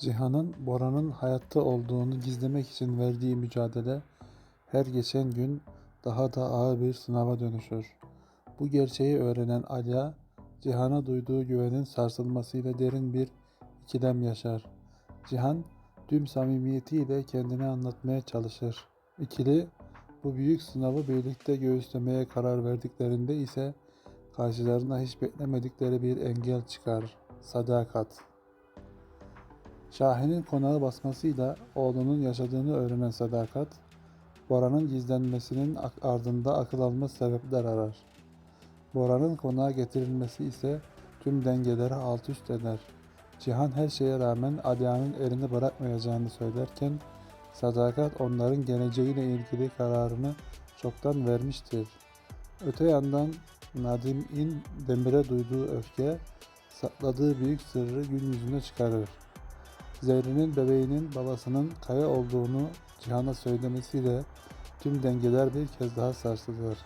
Cihan'ın Bora'nın hayatta olduğunu gizlemek için verdiği mücadele her geçen gün daha da ağır bir sınava dönüşür. Bu gerçeği öğrenen Alya, Cihan'a duyduğu güvenin sarsılmasıyla derin bir ikilem yaşar. Cihan, tüm samimiyetiyle kendini anlatmaya çalışır. İkili, bu büyük sınavı birlikte göğüslemeye karar verdiklerinde ise karşılarına hiç beklemedikleri bir engel çıkar. Sadakat. Şahin'in konağı basmasıyla oğlunun yaşadığını öğrenen Sadakat, Bora'nın gizlenmesinin ardında akıl almaz sebepler arar. Bora'nın konağa getirilmesi ise tüm dengeleri alt üst eder. Cihan her şeye rağmen Alya'nın elini bırakmayacağını söylerken, Sadakat onların geleceğiyle ilgili kararını çoktan vermiştir. Öte yandan Nadim'in Demir'e duyduğu öfke, sakladığı büyük sırrı gün yüzüne çıkarır. Zerrin'in bebeğinin babasının Kaya olduğunu Cihan'a söylemesiyle tüm dengeler bir kez daha sarsılır.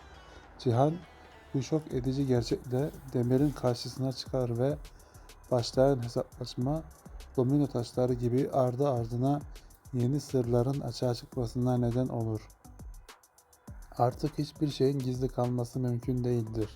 Cihan bu şok edici gerçekle Demir'in karşısına çıkar ve başlayan hesaplaşma domino taşları gibi ardı ardına yeni sırların açığa çıkmasına neden olur. Artık hiçbir şeyin gizli kalması mümkün değildir.